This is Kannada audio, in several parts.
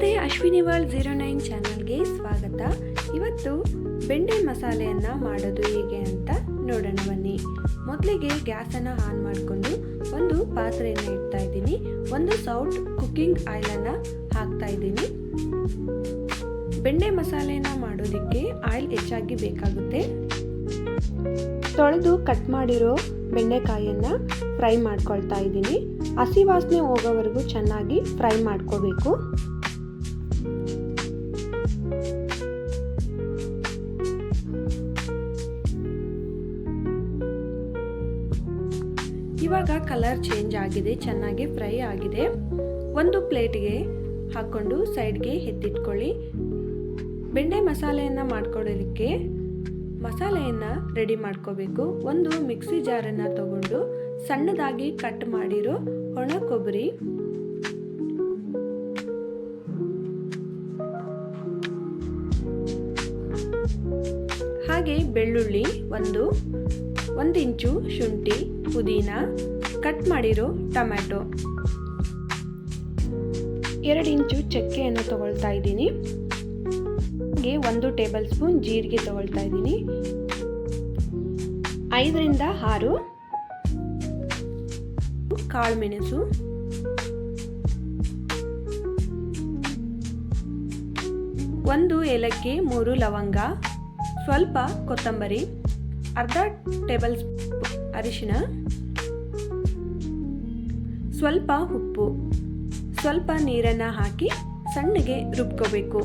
ನಮಸ್ತೆ ಅಶ್ವಿನಿ ವರ್ಲ್ಡ್ ಜೀರೋ ನೈನ್ ಚಾನಲ್ಗೆ ಸ್ವಾಗತ. ಇವತ್ತು ಬೆಂಡೆ ಮಸಾಲೆಯನ್ನು ಮಾಡೋದು ಹೇಗೆ ಅಂತ ನೋಡೋಣ ಬನ್ನಿ. ಮೊದಲಿಗೆ ಗ್ಯಾಸನ್ನು ಆನ್ ಮಾಡಿಕೊಂಡು ಒಂದು ಪಾತ್ರೆಯನ್ನು ಇಡ್ತಾ ಇದ್ದೀನಿ. ಒಂದು ಸೌಟ್ ಕುಕ್ಕಿಂಗ್ ಆಯಿಲನ್ನು ಹಾಕ್ತಾ ಇದ್ದೀನಿ. ಬೆಂಡೆ ಮಸಾಲೆಯನ್ನು ಮಾಡೋದಕ್ಕೆ ಆಯಿಲ್ ಹೆಚ್ಚಾಗಿ ಬೇಕಾಗುತ್ತೆ. ತೊಳೆದು ಕಟ್ ಮಾಡಿರೋ ಬೆಂಡೆಕಾಯಿಯನ್ನು ಫ್ರೈ ಮಾಡ್ಕೊಳ್ತಾ ಇದ್ದೀನಿ. ಹಸಿ ವಾಸನೆ ಹೋಗೋವರೆಗೂ ಚೆನ್ನಾಗಿ ಫ್ರೈ ಮಾಡ್ಕೋಬೇಕು. ಇವಾಗ ಕಲರ್ ಚೇಂಜ್ ಆಗಿದೆ, ಚೆನ್ನಾಗಿ ಫ್ರೈ ಆಗಿದೆ. ಒಂದು ಪ್ಲೇಟ್ಗೆ ಹಾಕ್ಕೊಂಡು ಸೈಡ್ಗೆ ಎತ್ತಿಟ್ಕೊಳ್ಳಿ. ಬೆಂಡೆ ಮಸಾಲೆಯನ್ನು ಮಾಡ್ಕೊಳ್ಳೋದಕ್ಕೆ ಮಸಾಲೆಯನ್ನು ರೆಡಿ ಮಾಡ್ಕೋಬೇಕು. ಒಂದು ಮಿಕ್ಸಿ ಜಾರನ್ನು ತಗೊಂಡು ಸಣ್ಣದಾಗಿ ಕಟ್ ಮಾಡಿರೋ ಒಣ ಕೊಬ್ಬರಿ. ಹಾಗೆ ಬೆಳ್ಳುಳ್ಳಿ ಒಂದು ಒಂದು ಇಂಚು ಶುಂಠಿ, ಪುದೀನ ಕಟ್ ಮಾಡಿರೋ ಟೊಮ್ಯಾಟೊ. ಎರಡು ಇಂಚು ಚಕ್ಕೆಯನ್ನು ತಗೊಳ್ತಾ ಇದ್ದೀನಿ. ಹಾಗೆ ಒಂದು ಟೇಬಲ್ ಸ್ಪೂನ್ ಜೀರಿಗೆ ತಗೊಳ್ತಾ ಇದ್ದೀನಿ. ಐದರಿಂದ ಆರು ಕಾಳು ಮೆಣಸು. ಒಂದು ಏಲಕ್ಕಿ, ಮೂರು ಲವಂಗ, ಸ್ವಲ್ಪ ಕೊತ್ತಂಬರಿ. ಅರ್ಧ ಟೇಬಲ್ ಅರಿಶಿನ. ಸ್ವಲ್ಪ ಉಪ್ಪು. ಸ್ವಲ್ಪ ನೀರನ್ನು ಹಾಕಿ ಸಣ್ಣಗೆ ರುಬ್ಕೋಬೇಕು.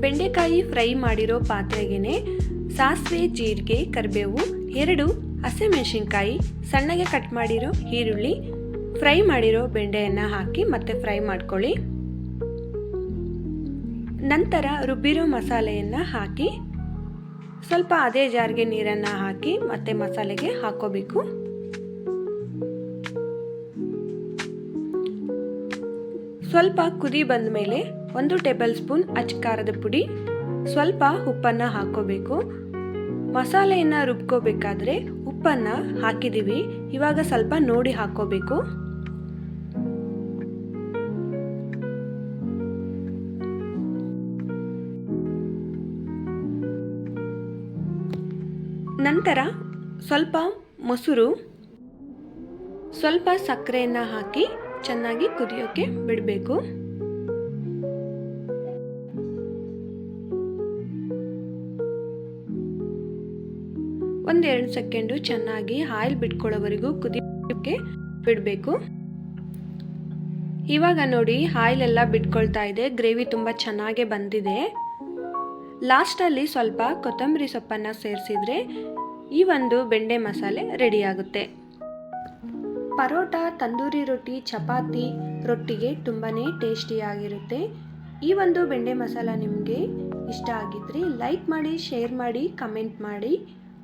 ಬೆಂಡೆಕಾಯಿ ಫ್ರೈ ಮಾಡಿರೋ ಪಾತ್ರೆಗೆ ಸಾಸಿವೆ, ಜೀರಿಗೆ, ಕರಿಬೇವು, ಎರಡು ಹಸಿಮೆಣಸಿನ್ಕಾಯಿ, ಸಣ್ಣಗೆ ಕಟ್ ಮಾಡಿರೋ ಈರುಳ್ಳಿ, ಫ್ರೈ ಮಾಡಿರೋ ಬೆಂಡೆಯನ್ನು ಹಾಕಿ ಮತ್ತೆ ಫ್ರೈ ಮಾಡ್ಕೊಳ್ಳಿ. ನಂತರ ರುಬ್ಬಿರೋ ಮಸಾಲೆಯನ್ನು ಹಾಕಿ ಸ್ವಲ್ಪ ಅದೇ ಜಾರ್ಗೆ ನೀರನ್ನು ಹಾಕಿ ಮತ್ತೆ ಮಸಾಲೆಗೆ ಹಾಕೋಬೇಕು. ಸ್ವಲ್ಪ ಕುದಿ ಬಂದ ಮೇಲೆ ಒಂದು ಟೇಬಲ್ ಸ್ಪೂನ್ ಅಚ್ಚಕಾರದ ಪುಡಿ, ಸ್ವಲ್ಪ ಉಪ್ಪನ್ನು ಹಾಕೋಬೇಕು. ಮಸಾಲೆಯನ್ನು ರುಬ್ಕೋಬೇಕಾದ್ರೆ ಉಪ್ಪನ್ನು ಹಾಕಿದ್ದೀವಿ. ಇವಾಗ ಸ್ವಲ್ಪ ನೋಡಿ ಹಾಕೋಬೇಕು. ನಂತರ ಸ್ವಲ್ಪ ಮೊಸರು, ಸ್ವಲ್ಪ ಸಕ್ಕರೆಯನ್ನು ಹಾಕಿ ಚೆನ್ನಾಗಿ ಕುದಿಯೋಕ್ಕೆ ಬಿಡಬೇಕು. ಒಂದೆರಡು ಸೆಕೆಂಡು ಚೆನ್ನಾಗಿ ಆಯಿಲ್ ಬಿಟ್ಕೊಳ್ಳೋವರೆಗೂ ಕುದಿಯೋಕ್ಕೆ ಬಿಡಬೇಕು. ಇವಾಗ ನೋಡಿ ಆಯಿಲ್ ಎಲ್ಲ ಬಿಟ್ಕೊಳ್ತಾ ಇದೆ, ಗ್ರೇವಿ ತುಂಬ ಚೆನ್ನಾಗೇ ಬಂದಿದೆ. ಲಾಸ್ಟಲ್ಲಿ ಸ್ವಲ್ಪ ಕೊತ್ತಂಬರಿ ಸೊಪ್ಪನ್ನು ಸೇರಿಸಿದ್ರೆ ಈ ಒಂದು ಬೆಂಡೆ ಮಸಾಲೆ ರೆಡಿಯಾಗುತ್ತೆ. ಪರೋಟ, ತಂದೂರಿ ರೊಟ್ಟಿ, ಚಪಾತಿ ರೊಟ್ಟಿಗೆ ತುಂಬಾ ಟೇಸ್ಟಿಯಾಗಿರುತ್ತೆ. ಈ ಒಂದು ಬೆಂಡೆ ಮಸಾಲ ನಿಮಗೆ ಇಷ್ಟ ಆಗಿದ್ರೆ ಲೈಕ್ ಮಾಡಿ, ಶೇರ್ ಮಾಡಿ, ಕಮೆಂಟ್ ಮಾಡಿ.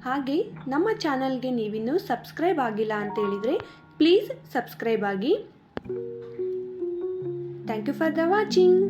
ಹಾಗೆ ನಮ್ಮ ಚಾನಲ್ಗೆ ನೀವಿನ್ನೂ ಸಬ್ಸ್ಕ್ರೈಬ್ ಆಗಿಲ್ಲ ಅಂತ ಹೇಳಿದರೆ ಪ್ಲೀಸ್ ಸಬ್ಸ್ಕ್ರೈಬ್ ಆಗಿ. Thank you for the watching.